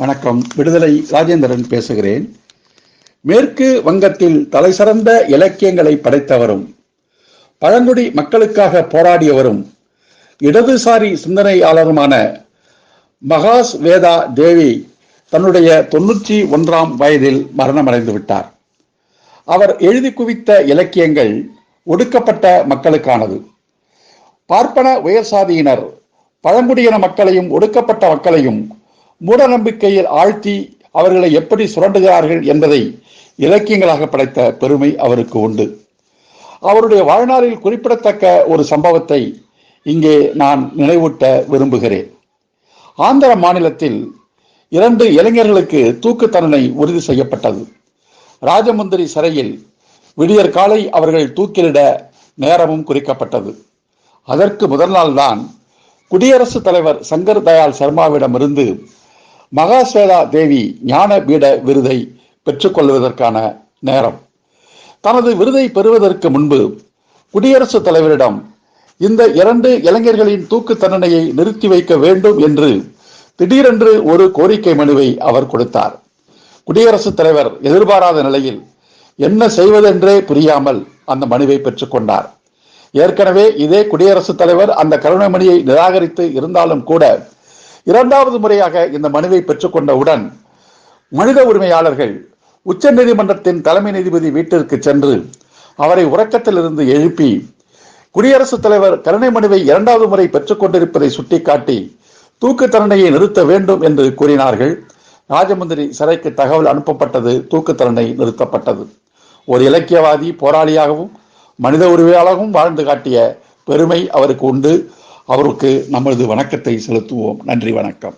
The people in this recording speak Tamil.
வணக்கம். விடுதலை ராஜேந்திரன் பேசுகிறேன். மேற்கு வங்கத்தில் தலைசிறந்த இலக்கியங்களை படைத்தவரும் பழங்குடி மக்களுக்காக போராடியவரும் இடதுசாரி சிந்தனையாளருமான மகாஸ் வேதா தேவி தன்னுடைய தொன்னூற்றி ஒன்றாம் வயதில் மரணமடைந்து விட்டார். அவர் எழுதி குவித்த இலக்கியங்கள் ஒடுக்கப்பட்ட மக்களுக்கானது. பார்ப்பன உயர் சாதியினர் பழங்குடியின மக்களையும் ஒடுக்கப்பட்ட மக்களையும் மூட நம்பிக்கையில் ஆழ்த்தி அவர்களை எப்படி சுரண்டுகிறார்கள் என்பதை இலக்கியங்களாக படைத்த பெருமை அவருக்கு உண்டு. அவருடைய வாழ்நாளில் குறிப்பிடத்தக்க ஒரு சம்பவத்தை இங்கே நான் நினைவூட்ட விரும்புகிறேன். ஆந்திர மாநிலத்தில் இரண்டு இளைஞர்களுக்கு தூக்கு தண்டனை உறுதி செய்யப்பட்டது. ராஜமுந்திரி சிறையில் விடியற் காலை அவர்கள் தூக்கிலிட நேரமும் குறிக்கப்பட்டது. அதற்கு முதல் நாள்தான் குடியரசுத் தலைவர் சங்கர் தயாள் சர்மாவிடமிருந்து மகாஸ்வேதா தேவி ஞான பீட விருதை பெற்றுக்கொள்வதற்கான நேரம். தனது விருதை பெறுவதற்கு முன்பு குடியரசுத் தலைவரிடம் இந்த இரண்டு இளைஞர்களின் தூக்கு தண்டனையை நிறுத்தி வைக்க வேண்டும் என்று திடீரென்று ஒரு கோரிக்கை மனுவை அவர் கொடுத்தார். குடியரசுத் தலைவர் எதிர்பாராத நிலையில் என்ன செய்வதென்றே புரியாமல் அந்த மனுவை பெற்றுக்கொண்டார் ஏற்கனவே இதே குடியரசுத் தலைவர் அந்த கருணமணியை நிராகரித்து இருந்தாலும் கூட இரண்டாவது முறையாக இந்த மனுவை பெற்றுக்கொண்டவுடன் மனித உரிமையாளர்கள் உச்ச நீதிமன்றத்தின் தலைமை நீதிபதி வீட்டிற்கு சென்று அவரை உறக்கத்திலிருந்து எழுப்பி குடியரசுத் தலைவர் கருணை மனுவை இரண்டாவது முறை பெற்றுக்கொண்டிருப்பதை சுட்டிக்காட்டி தூக்கு தண்டனையை நிறுத்த வேண்டும் என்று கூறினார்கள். ராஜமந்திரி சிறைக்கு தகவல் அனுப்பப்பட்டது தூக்கு தண்டனை நிறுத்தப்பட்டது. ஒரு இலக்கியவாதி போராளியாகவும் மனித உரிமையாளராகவும் வாழ்ந்து காட்டிய பெருமை அவருக்கு உண்டு. அவருக்கு நமது வணக்கத்தை செலுத்துவோம். நன்றி வணக்கம்.